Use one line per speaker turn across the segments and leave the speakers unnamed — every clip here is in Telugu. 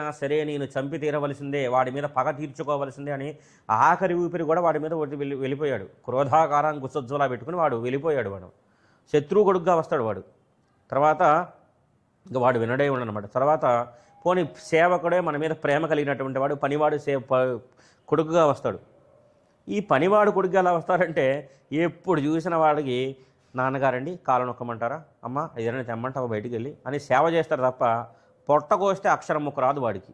అయినా సరే నేను చంపి తీరవలసిందే వాడి మీద పగ తీర్చుకోవలసిందే అని ఆఖరి ఊపిరి కూడా వాడి మీద వెళ్ళి వెళ్ళిపోయాడు. క్రోధాకారం గుసజ్వలా పెట్టుకుని వాడు వెళ్ళిపోయాడు వాడు. శత్రువు కొడుకుగా వస్తాడు వాడు. తర్వాత ఇంకా వాడు వినడే ఉండనమాట. తర్వాత పోని సేవకుడే మన మీద ప్రేమ కలిగినటువంటి వాడు పనివాడు సే కొడుకుగా వస్తాడు. ఈ పనివాడు కొడుకు ఎలా వస్తారంటే ఎప్పుడు చూసిన వాడికి నాన్నగారండి కాలు నొక్కమంటారా? అమ్మ ఏదైనా తెమ్మంటావా బయటికి వెళ్ళి? అని సేవ చేస్తారు తప్ప పొట్ట కోస్తే అక్షరం ముక్క రాదు వాడికి.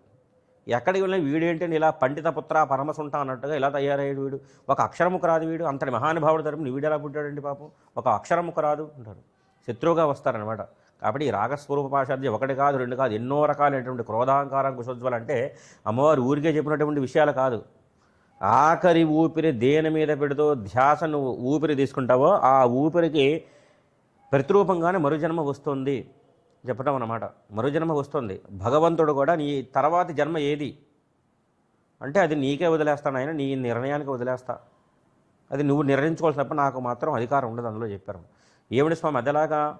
ఎక్కడికి వెళ్ళిన వీడేంటని ఇలా పండిత పుత్ర పరమసుంట అన్నట్టుగా ఇలా తయారయ్యాడు వీడు. ఒక అక్షరముకు రాదు వీడు. అంతటి మహానుభావుడు తరపున వీడు ఎలా పుట్టాడండి పాపం? ఒక అక్షరముకు రాదు అంటారు శత్రువుగా వస్తారనమాట కాబట్టి ఈ రాగస్వరూప పాశాద్య ఒకటి కాదు రెండు కాదు ఎన్నో రకాలైనటువంటి క్రోధాంకారం కుశోజ్వలు అంటే అమ్మవారు ఊరికే చెప్పినటువంటి విషయాలు కాదు. ఆఖరి ఊపిరి దేని మీద పెడుతూ ధ్యాసను ఊపిరి తీసుకుంటావో ఆ ఊపిరికి ప్రతిరూపంగానే మరుజన్మ వస్తుంది. చెప్పటం అన్నమాట. మరుజన్మ వస్తుంది. భగవంతుడు కూడా నీ తర్వాతి జన్మ ఏది? అంటే అది నీకే వదిలేస్తాను ఆయన నీ నిర్ణయానికి వదిలేస్తా. అది నువ్వు నిర్ణయించుకోవాల్సినప్పుడు నాకు మాత్రం అధికారం ఉండదు అందులో చెప్పారు. ఏమిటి స్వామి? అదేలాగా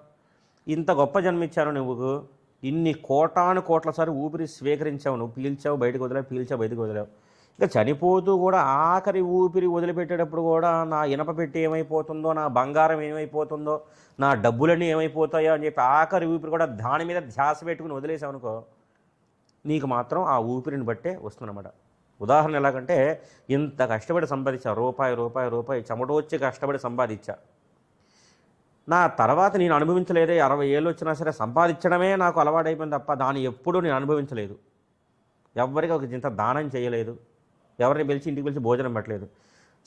ఇంత గొప్ప జన్మ ఇచ్చాను నువ్వు. ఇన్ని కోటాను కోట్ల సారి ఊపిరి స్వీకరించావు. నువ్వు పీల్చావు బయటకు వదిలేవు పీల్చావు బయటకు వదిలావు. ఇంకా చనిపోతూ కూడా ఆఖరి ఊపిరి వదిలిపెట్టేటప్పుడు కూడా నా ఇనప పెట్టి ఏమైపోతుందో నా బంగారం ఏమైపోతుందో నా డబ్బులన్నీ ఏమైపోతాయో అని చెప్పి ఆఖరి ఊపిరి కూడా దాని మీద ధ్యాస పెట్టుకుని వదిలేసావు అనుకో నీకు మాత్రం ఆ ఊపిరిని బట్టే వస్తుందన్నమాట. ఉదాహరణ ఎలాగంటే ఇంత కష్టపడి సంపాదించా రూపాయి రూపాయి రూపాయి చెమటోచ్చి కష్టపడి సంపాదించా. నా తర్వాత నేను అనుభవించలేదే అరవై ఏళ్ళు వచ్చినా సరే సంపాదించడమే నాకు అలవాటైపోయింది తప్ప దాన్ని ఎప్పుడూ నేను అనుభవించలేదు. ఎవరికి ఒక ఇంత దానం చేయలేదు. ఎవరిని పిలిచి ఇంటికి పిలిచి భోజనం పెట్టలేదు.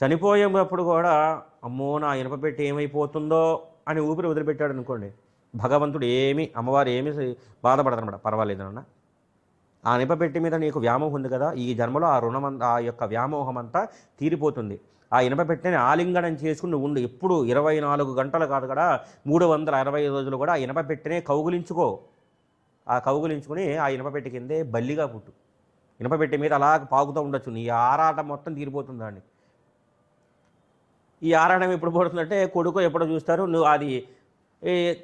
చనిపోయేటప్పుడు కూడా అమ్మో నా ఇనప పెట్టి ఏమైపోతుందో అని ఊపిరి వదిలిపెట్టాడు అనుకోండి. భగవంతుడు ఏమి అమ్మవారు ఏమి బాధపడదనమాట పర్వాలేదు అన్న ఆ ఇనపపెట్టి మీద నీకు వ్యామోహం ఉంది కదా ఈ జన్మలో ఆ రుణం ఆ యొక్క వ్యామోహం అంతా తీరిపోతుంది. ఆ ఇనపపెట్టెని ఆలింగనం చేసుకుని నువ్వు ఉండు. ఎప్పుడు ఇరవై నాలుగు గంటలు కాదు కదా మూడు వందల అరవై రోజులు కూడా ఆ ఇనపపెట్టెనే కౌగులించుకో. ఆ కౌగులించుకుని ఆ ఇనపపెట్టి కిందే బల్లిగా పుట్టు. ఇనపపెట్టె మీద అలా పాకుతూ ఉండొచ్చు. నీ ఆరాటం మొత్తం తీరిపోతుంది దాన్ని. ఈ ఆరాటం ఎప్పుడు పడుతుందంటే కొడుకు ఎప్పుడో చూస్తారు. నువ్వు అది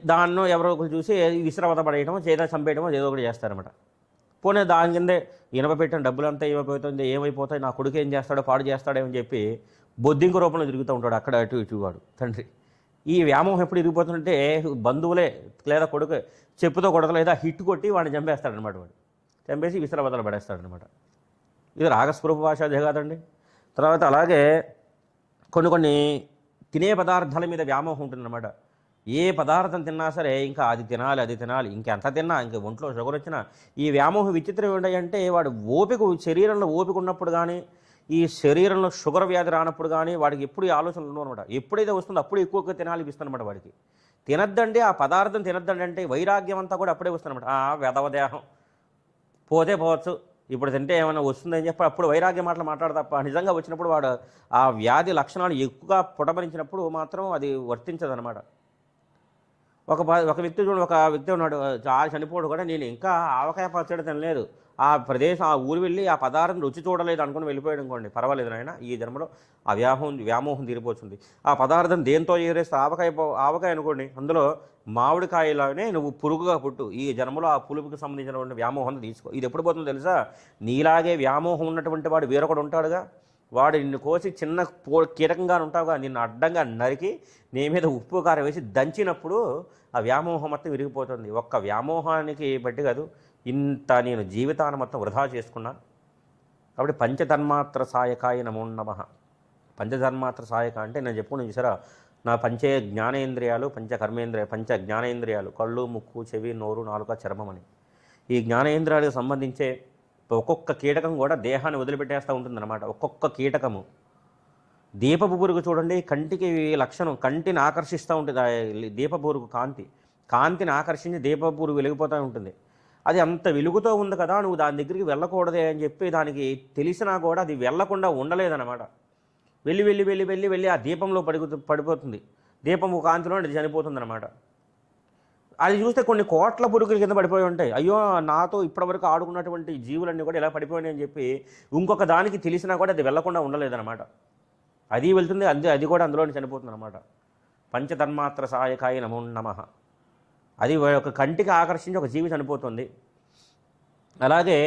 దాన్నో ఎవరో ఒకరు చూసి విసిరవత పడేయటమో చేత చంపేయటమో ఏదో ఒకటి చేస్తారన్నమాట. పోనీ దాని కిందే ఇనప పెట్టిన డబ్బులంతా ఏమైపోతుంది ఏమైపోతాయి నా కొడుకు ఏం చేస్తాడో పాడు చేస్తాడో అని చెప్పి బొద్దింక రూపంలో తిరుగుతూ ఉంటాడు అక్కడ అటు ఇటు వాడు తండ్రి. ఈ వ్యామోహం ఎప్పుడు ఇరిగిపోతుందంటే బంధువులే లేదా కొడుకు చెప్పుతో కొడతలేదా హిట్ కొట్టి వాడిని చంపేస్తాడనమాట వాడు. చంపేసి విసిరవతలు పడేస్తాడనమాట ఇది రాగస్వరూప భాషాదే కాదండి. తర్వాత అలాగే కొన్ని కొన్ని తినే పదార్థాల మీద వ్యామోహం ఉంటుందన్నమాట. ఏ పదార్థం తిన్నా సరే ఇంకా అది తినాలి అది తినాలి ఇంకెంత తిన్నా ఇంక ఒంట్లో షుగర్ వచ్చినా ఈ వ్యామోహం విచిత్రం ఏంటంటే వాడు ఓపిక శరీరంలో ఓపిక ఉన్నప్పుడు కానీ ఈ శరీరంలో షుగర్ వ్యాధి రానప్పుడు కానీ వాడికి ఎప్పుడు ఈ ఆలోచనలు ఉండవు అనమాట ఎప్పుడైతే వస్తుందో అప్పుడు ఎక్కువగా తినాలి అనమాట వాడికి. తినద్దండి ఆ పదార్థం తినద్దండి అంటే వైరాగ్యం అంతా కూడా అప్పుడే వస్తుందన్నమాట ఆ వెధవ దేహం పోతే పోవచ్చు. ఇప్పుడు తింటే ఏమైనా వస్తుందని చెప్పి అప్పుడు వైరాగ్య మాటలు మాట్లాడ తప్ప నిజంగా వచ్చినప్పుడు వాడు ఆ వ్యాధి లక్షణాలు ఎక్కువగా పుటమరించినప్పుడు మాత్రం అది వర్తించదనమాట ఒక ఒక వ్యక్తి చూడు ఒక వ్యక్తి ఉన్నాడు చాలా చనిపోడు కూడా నేను ఇంకా ఆవకాయ పచ్చడి తినలేదు. ఆ ప్రదేశం ఆ ఊరు వెళ్ళి ఆ పదార్థం రుచి చూడలేదు అనుకుని వెళ్ళిపోయాడు అనుకోండి. పర్వాలేదు నాయన ఈ జన్మలో ఆ వ్యామోహం వ్యామోహం తీరిపోతుంది. ఆ పదార్థం దేంతో ఏరేస్తే ఆవకాయ పో- ఆవకాయ అనుకోండి. అందులో మామిడికాయలోనే నువ్వు పురుగుగా పుట్టు. ఈ జన్మలో ఆ పులుపుకి సంబంధించినటువంటి వ్యామోహం తీసుకో. ఇది ఎప్పుడు పోతుందో తెలుసా? నీలాగే వ్యామోహం ఉన్నటువంటి వాడు వేరొకడు ఉంటాడుగా. వాడు నిన్ను కోసి చిన్న పో కీటకంగా ఉంటావుగా. నిన్ను అడ్డంగా నరికి నీ మీద ఉప్పు కారం వేసి దంచినప్పుడు ఆ వ్యామోహం మొత్తం విరిగిపోతుంది. ఒక్క వ్యామోహానికి బట్టి కాదు ఇంత నేను జీవితాన్ని మొత్తం వృధా చేసుకున్నాను కాబట్టి పంచధన్మాత్ర సాయకాయ నమో నమ. పంచధర్మాత్ర సాయక అంటే నేను చెప్పుకుని చూసారా? నా పంచే జ్ఞానేంద్రియాలు పంచ కర్మేంద్రియ పంచ జ్ఞానేంద్రియాలు కళ్ళు ముక్కు చెవి నోరు నాలుక చర్మం అని. ఈ జ్ఞానేంద్రియాలకు సంబంధించే ఒక్కొక్క కీటకం కూడా దేహాన్ని వదిలిపెట్టేస్తూ ఉంటుందన్నమాట. ఒక్కొక్క కీటకము. దీపపు పురుగు చూడండి కంటికి లక్షణం కంటిని ఆకర్షిస్తూ ఉంటుంది. దీపపు పురుగు కాంతి. కాంతిని ఆకర్షించి దీపపు పురుగు వెలిగిపోతూ ఉంటుంది. అది అంత వెలుగుతో ఉంది కదా నువ్వు దాని దగ్గరికి వెళ్ళకూడదే అని చెప్పి దానికి తెలిసినా కూడా అది వెళ్ళకుండా ఉండలేదన్నమాట. వెళ్ళి వెళ్ళి వెళ్ళి వెళ్ళి వెళ్ళి ఆ దీపంలో పడిపో పడిపోతుంది. దీపం కాంతిలో అది చనిపోతుందన్నమాట. అది చూస్తే కొన్ని కోట్ల పురుగుల కింద పడిపోయి ఉంటాయి. అయ్యో నాతో ఇప్పటివరకు ఆడుకున్నటువంటి జీవులన్నీ కూడా ఇలా పడిపోయినాయి అని చెప్పి ఇంకొక దానికి తెలిసినా కూడా అది వెళ్ళకుండా ఉండలేదన్నమాట. అది వెళ్తుంది అది అది కూడా అందులోనే చనిపోతుంది అనమాట పంచతన్మాత్ర సహాయకాయ నమో నమ. అది ఒక కంటికి ఆకర్షించి ఒక జీవి చనిపోతుంది. అలాగే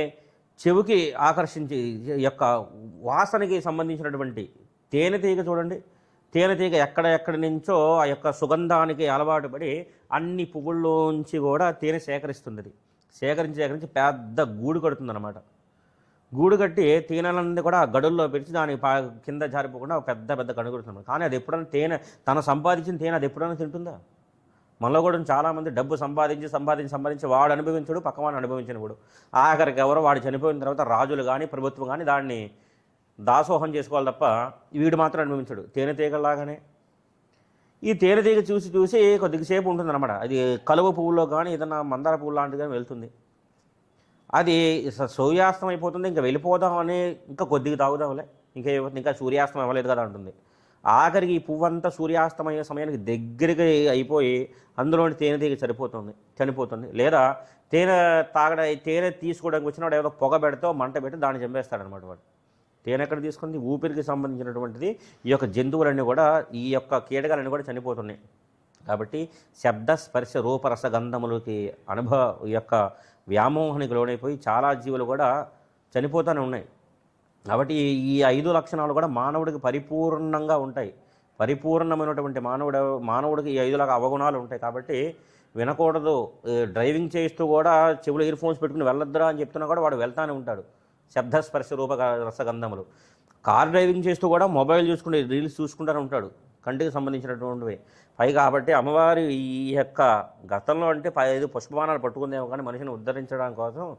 చెవికి ఆకర్షించి యొక్క వాసనకి సంబంధించినటువంటి తేనెటీగ చూడండి. తేనెటీగ ఎక్కడ ఎక్కడి నుంచో ఆ యొక్క సుగంధానికి అలవాటు పడి అన్ని పువ్వుల్లోంచి కూడా తేనె సేకరిస్తుంది అది. సేకరించి సేకరించి పెద్ద గూడు కడుతుందన్నమాట. గూడు కట్టి తేనెలన్నీ కూడా గడుల్లో పెట్టి దాని కింద జారిపోకుండా ఒక పెద్ద పెద్ద కనుగొడుతుంది కానీ అది ఎప్పుడైనా తేనె తన సంపాదించిన తేనె అది ఎప్పుడైనా తింటుందా? మనలో కూడా చాలామంది డబ్బు సంపాదించి సంపాదించి సంపాదించి వాడు అనుభవించడు పక్కవాడు అనుభవించినప్పుడు ఆఖరికి ఎవరో వాడు చనిపోయిన తర్వాత రాజులు కానీ ప్రభుత్వం కానీ దాన్ని దాసోహం చేసుకోవాలి తప్ప వీడు మాత్రం అనుభవించడు. తేనెటీగలాగానే ఈ తేనెటీగ చూసి చూసి కొద్దిసేపు ఉంటుందన్నమాట. అది కలువ పువ్వులో కానీ ఏదైనా మందార పువ్వు లాంటిది కానీ వెళ్తుంది. అది సూర్యాస్తం అయిపోతుంది ఇంకా వెళ్ళిపోదాం అని ఇంకా కొద్దిగా తాగుదాంలే. ఇంకా ఇంకా సూర్యాస్తం అవ్వలేదు కదా అంటుంది. ఆఖరికి ఈ పువ్వు అంతా సమయానికి దగ్గరికి అయిపోయి అందులోని తేనెటీగ సరిపోతుంది చనిపోతుంది. లేదా తేనె తాగడ తేనె తీసుకోవడానికి వచ్చినప్పుడు ఏదో పొగ పెడితే మంట పెట్టి దాన్ని చంపేస్తాడనమాట వాడు. తేనె ఎక్కడ తీసుకుంది? ఊపిరికి సంబంధించినటువంటిది. ఈ యొక్క జంతువులన్నీ కూడా ఈ యొక్క కీటకాలన్నీ కూడా చనిపోతున్నాయి. కాబట్టి శబ్ద స్పర్శ రూపరస గంధములకి అనుభవ ఈ యొక్క వ్యామోహానికి లోనైపోయి చాలా జీవులు కూడా చనిపోతూనే ఉన్నాయి. కాబట్టి ఈ- ఐదు లక్షణాలు కూడా మానవుడికి పరిపూర్ణంగా ఉంటాయి. పరిపూర్ణమైనటువంటి మానవుడు మానవుడికి ఈ ఐదు లక్ష అవగుణాలు ఉంటాయి. కాబట్టి వినకూడదు. డ్రైవింగ్ చేస్తూ కూడా చెవులు ఇయర్ ఫోన్స్ పెట్టుకుని వెళ్ళొద్దురా అని చెప్తున్నా కూడా వాడు వెళ్తానే ఉంటాడు. శబ్ద స్పర్శ రూప రసగంధములు. కార్ డ్రైవింగ్ చేస్తూ కూడా మొబైల్ చూసుకుంటే రీల్స్ చూసుకుంటూనే ఉంటాడు. కంటికి సంబంధించినటువంటివి. పై కాబట్టి అమ్మవారి ఈ యొక్క గతంలో అంటే ఐదు పుష్పమానాలు పట్టుకుందేమో కానీ మనిషిని ఉద్ధరించడం కోసం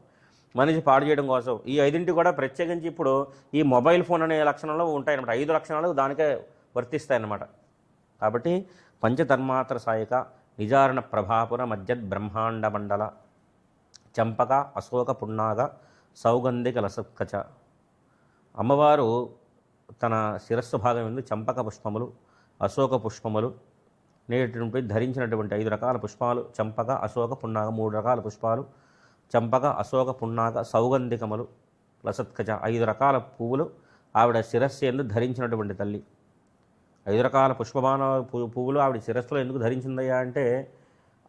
మనిషి పాడు చేయడం కోసం. ఈ ఐదింటి కూడా ప్రత్యేకించి ఇప్పుడు ఈ మొబైల్ ఫోన్ అనే లక్షణంలో ఉంటాయన్నమాట. ఐదు లక్షణాలు దానికే వర్తిస్తాయన్నమాట. కాబట్టి పంచధర్మాత్ర సాయక నిజారణ ప్రభాపుర మధ్యద్ బ్రహ్మాండ మండల చంపక అశోక పున్నాగ సౌగంధిక లసత్కచ అమ్మవారు తన శిరస్సు భాగం ఎందు చంపక పుష్పములు అశోక పుష్పములు నేటువంటి ధరించినటువంటి ఐదు రకాల పుష్పాలు చంపక అశోక పున్నాగ మూడు రకాల పుష్పాలు చంపక అశోక పున్నాగ సౌగంధికములు లసత్కజ ఐదు రకాల పువ్వులు ఆవిడ శిరస్సు ఎందు ధరించినటువంటి తల్లి. ఐదు రకాల పుష్పమాన పువ్వులు ఆవిడ శిరస్సులో ఎందుకు ధరించిందయ్యా అంటే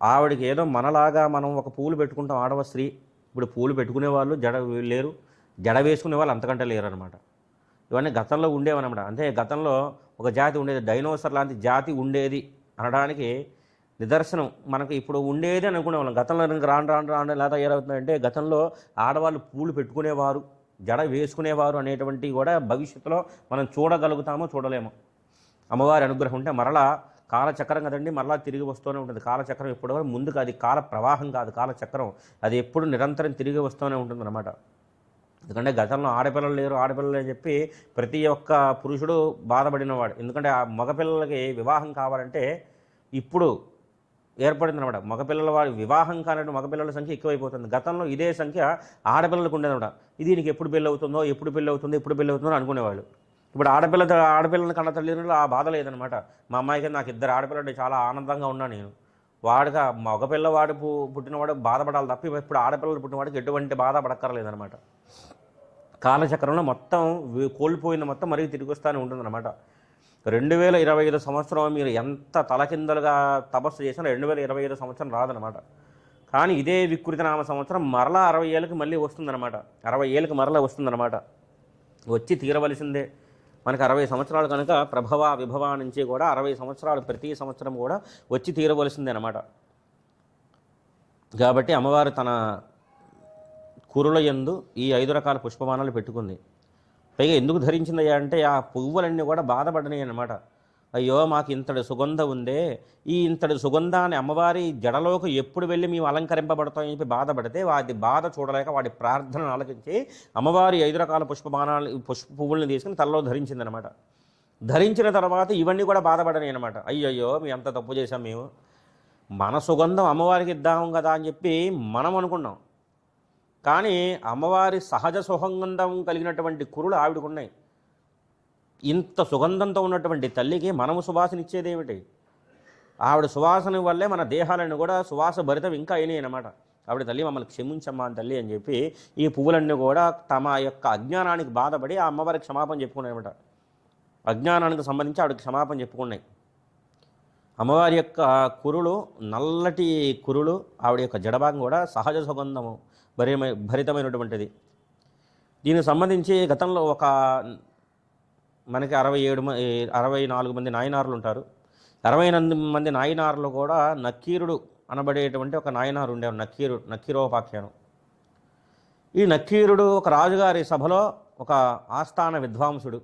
ఆవిడకి ఏదో మనలాగా మనం ఒక పూలు పెట్టుకుంటాం ఆడవ స్త్రీ. ఇప్పుడు పూలు పెట్టుకునే వాళ్ళు జడ లేరు జడ వేసుకునే వాళ్ళు అంతకంటే లేరు అనమాట ఇవన్నీ గతంలో ఉండేవన్నమాట. అంటే గతంలో ఒక జాతి ఉండేది డైనోసర్ లాంటి జాతి ఉండేది అనడానికి నిదర్శనం. మనకు ఇప్పుడు ఉండేది అనుకునే వాళ్ళం గతంలో రాను రాను రాను లేదా ఏమవుతుందంటే గతంలో ఆడవాళ్ళు పూలు పెట్టుకునేవారు జడ వేసుకునేవారు అనేటువంటి కూడా భవిష్యత్తులో మనం చూడగలుగుతామో చూడలేము. అమ్మవారి అనుగ్రహం ఉంటే మరలా కాలచక్రం కదండి మరలా తిరిగి వస్తూనే ఉంటుంది. కాలచక్రం ఎప్పుడు ముందుకు అది కాల ప్రవాహం కాదు కాలచక్రం. అది ఎప్పుడు నిరంతరం తిరిగి వస్తూనే ఉంటుంది అనమాట ఎందుకంటే గతంలో ఆడపిల్లలు లేరు ఆడపిల్లలు అని చెప్పి ప్రతి ఒక్క పురుషుడు బాధపడినవాడు. ఎందుకంటే ఆ మగపిల్లలకి వివాహం కావాలంటే ఇప్పుడు ఏర్పడింది అనమాట మగపిల్లల వారి వివాహం కానట్టు మగపిల్లల సంఖ్య ఎక్కువైపోతుంది. గతంలో ఇదే సంఖ్య ఆడపిల్లలకు ఉండేదన్నమాట ఇది దీనికి ఎప్పుడు పెళ్ళి అవుతుందో ఎప్పుడు పెళ్ళి అవుతుందో ఎప్పుడు పెళ్ళి అవుతుందో అనుకునేవాళ్ళు. ఇప్పుడు ఆడపిల్ల ఆడపిల్లని కన్న తల్లిదండ్రులు ఆ బాధ లేదనమాట మా అమ్మాయికి నాకు ఇద్దరు ఆడపిల్లలు చాలా ఆనందంగా ఉన్నాను నేను. వాడిగా మగపిల్లవాడు పుట్టినవాడు బాధపడాలి తప్ప ఇప్పుడు ఆడపిల్లలు పుట్టినవాడికి ఎటువంటి బాధ పడక్కర్లేదనమాట కాలచక్రంలో మొత్తం కోల్పోయిన మొత్తం మరీ తిరిగి వస్తూనే ఉంటుందన్నమాట. రెండు వేల ఇరవై ఐదు సంవత్సరం మీరు ఎంత తలకిందలుగా తపస్సు చేసినా రెండు వేల ఇరవై ఐదు సంవత్సరం రాదనమాట కానీ ఇదే వికృతి నామ సంవత్సరం మరలా అరవై ఏళ్ళకి మళ్ళీ వస్తుందన్నమాట. అరవై ఏళ్ళకి మరలా వస్తుందన్నమాట. వచ్చి తీరవలసిందే. మనకి అరవై సంవత్సరాలు కనుక ప్రభవ విభవ నుంచి కూడా అరవై సంవత్సరాలు ప్రతి సంవత్సరం కూడా వచ్చి తీరవలసిందే అనమాట కాబట్టి అమ్మవారు తన కురుల యందు ఈ ఐదు రకాల పుష్పమానాలు పెట్టుకుంది. పైగా ఎందుకు ధరించిందయ్యా అంటే ఆ పువ్వులన్నీ కూడా బాధపడినాయి అనమాట అయ్యో మాకు ఇంతటి సుగంధ ఉందే ఈ ఇంతటి సుగంధాన్ని అమ్మవారి జడలోకి ఎప్పుడు వెళ్ళి మేము అలంకరింపబడతామని చెప్పి బాధపడితే వాటి బాధ చూడలేక వాటి ప్రార్థనను ఆలకించి అమ్మవారి ఐదు రకాల పుష్పమానాలు పుష్ప పువ్వుల్ని తీసుకుని తలలో ధరించిందనమాట ధరించిన తర్వాత ఇవన్నీ కూడా బాధపడని అనమాట అయ్యయ్యో మేము ఎంత తప్పు చేసాం మేము? మన సుగంధం అమ్మవారికి ఇద్దాం కదా అని చెప్పి మనం అనుకున్నాం. కానీ అమ్మవారి సహజ సుగంధం కలిగినటువంటి కురులు ఆవిడకున్నాయి. ఇంత సుగంధంతో ఉన్నటువంటి తల్లికి మనము సువాసన ఇచ్చేదేమిటి ఆవిడ సువాసన వల్లే మన దేహాలను కూడా సువాస భరితం ఇంకా అయినాయి అన్నమాట. ఆవిడ తల్లి మమ్మల్ని క్షమించమ్మా అని తల్లి అని చెప్పి ఈ పువ్వులన్నీ కూడా తమ యొక్క అజ్ఞానానికి బాధపడి ఆ అమ్మవారికి క్షమాపణ చెప్పుకున్నాయన్నమాట అజ్ఞానానికి సంబంధించి ఆవిడకి క్షమాపణ చెప్పుకున్నాయి. అమ్మవారి యొక్క కురులు నల్లటి కురులు ఆవిడ యొక్క జడభాగం కూడా సహజ సుగంధము. భరిమై భరితమైనటువంటిది. దీనికి సంబంధించి గతంలో ఒక మనకి అరవై ఏడు అరవై నాలుగు మంది నాయనారులు ఉంటారు. అరవై ఎనిమిది మంది నాయనారులు కూడా నక్కీరుడు అనబడేటువంటి ఒక నాయనారు ఉండేవారు నక్కీరు నక్కీరోపాఖ్యానం. ఈ నక్కీరుడు ఒక రాజుగారి సభలో ఒక ఆస్థాన విద్వాంసుడు.